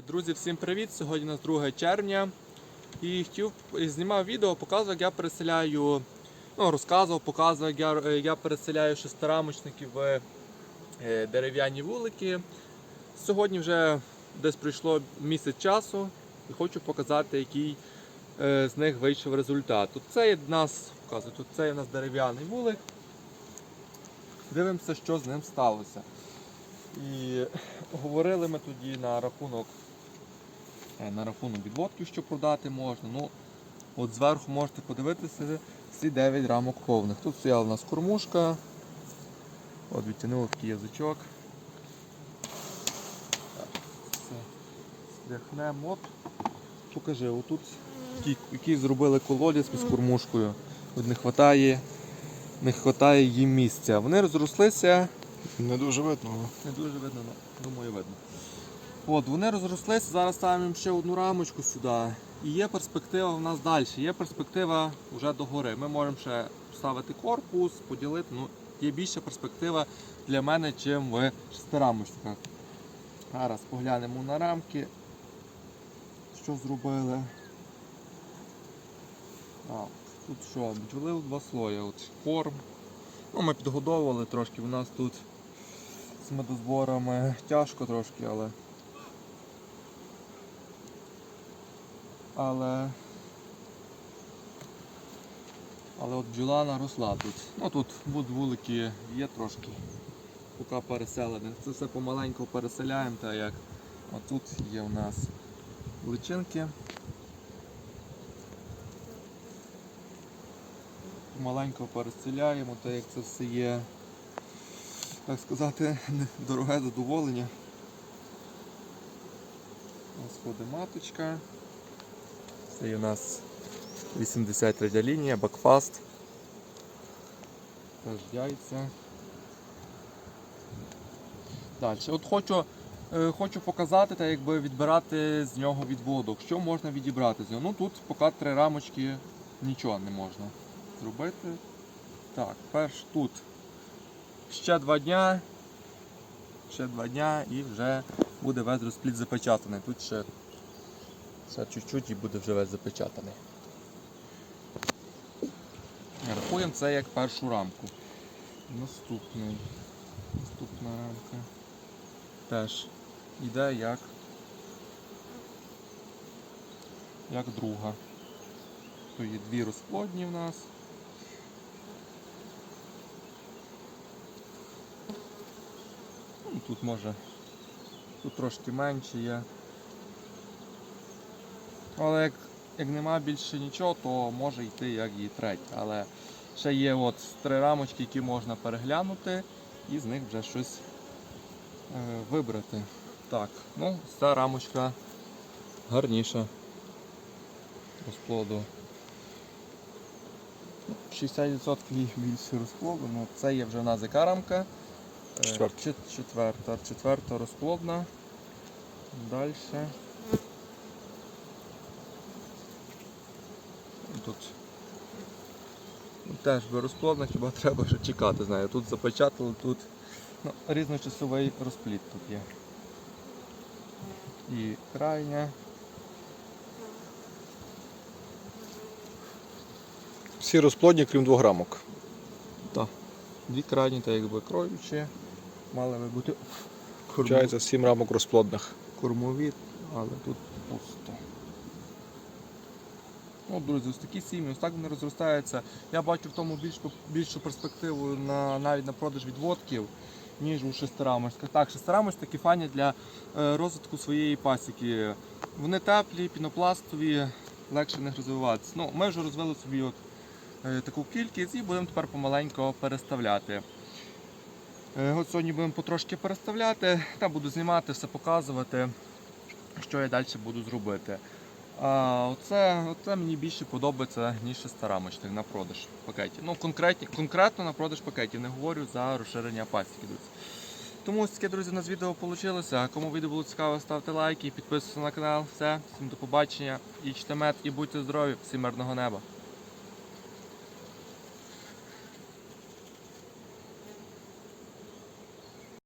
Друзі, всім привіт! Сьогодні у нас 2 червня. І хотів знімав відео, показував, як я переселяю, ну, розказував, показував, як я, е, я переселяю шестирамочників в е, дерев'яні вулики. Сьогодні вже десь пройшло місяць часу і хочу показати, який е, з них вийшов результат. Тут це в нас, показую, тут це є нас дерев'яний вулик. Дивимося, що з ним сталося. І говорили ми тоді на рахунок е, на рахунок відводків, що продати можна. Ну, от зверху можете подивитися всі 9 рамок повних. Тут стояла у нас кормушка. От відтягнули такий язичок. Стряхнемо. От. Покажи, отут який зробили колодязь з кормушкою. От не вистачає, не вистачає їм місця. Вони розрослися. Не дуже видно. але Не дуже видно, але думаю, видно. От, вони розрослися, зараз ставимо їм ще одну рамочку сюди. І є перспектива в нас далі. Є перспектива вже до гори. Ми можемо ще ставити корпус, поділити. Ну, є більша перспектива для мене, чим в шестирамочниках. Зараз поглянемо на рамки. Що зробили? А, тут що? Бджоли в два слої. От корм. Ну, ми підгодовували трошки. У нас тут з медозборами тяжко трошки, але. Але. Але от бджола наросла тут. Ну тут вулики є трошки. Поки переселені. Це все помаленьку переселяємо, так як отут є у нас личинки. Помаленьку переселяємо, так як це все є так сказати, дороге задоволення. Ось ходить маточка. Це у нас 83 лінія, бакфаст. Теж яйця. Далі. От хочу, е, хочу показати, так якби відбирати з нього відводок. Що можна відібрати з нього? Ну тут поки три рамочки нічого не можна зробити. Так, перш тут ще два дня, ще два дня і вже буде весь розплід запечатаний. Тут ще, ще чуть-чуть і буде вже весь запечатаний. Рахуємо це як першу рамку. Наступний. Наступна рамка. Теж йде як, як друга. Тут є дві розплодні в нас. Ну, Тут може тут трошки менше є. Але як, як нема більше нічого, то може йти як і третя. Але ще є от три рамочки, які можна переглянути і з них вже щось е, вибрати. Так, ну ця рамочка гарніша розплоду. Ну, 60% більше розплоду, ну це є вже в нас рамка. Четверта. Четверта. Четверта розплодна. Далі. Тут теж би розплодна, хіба треба ще чекати, знаю. Тут запечатали, тут ну, різночасовий розплід тут є. І крайня. Всі розплодні, крім двох рамок. Так. Дві крайні, так якби кровічі. Мали би бути Включається сім рамок розплодних. кормові, але тут пусто. Ну, друзі, ось такі сім'ї, ось так вони розростаються. Я бачу в тому більшу, більшу перспективу на, навіть на продаж відводків, ніж у шестирамочках. Так, шестирамочки фані для е, розвитку своєї пасіки. Вони теплі, пінопластові, легше в них розвиватися. Ну, ми вже розвили собі от, таку кількість і будемо тепер помаленько переставляти. Е, От сьогодні будемо потрошки переставляти та буду знімати, все показувати, що я далі буду зробити. А оце, оце мені більше подобається, ніж шестирамочник на продаж пакетів. Ну, конкретні, конкретно на продаж пакетів, не говорю за розширення пасіки. друзі. Тому таке, друзі, у нас відео вийшло. Кому відео було цікаво, ставте лайки, підписуйтесь на канал. Все, всім до побачення. Їжте мед і будьте здорові, всім мирного неба.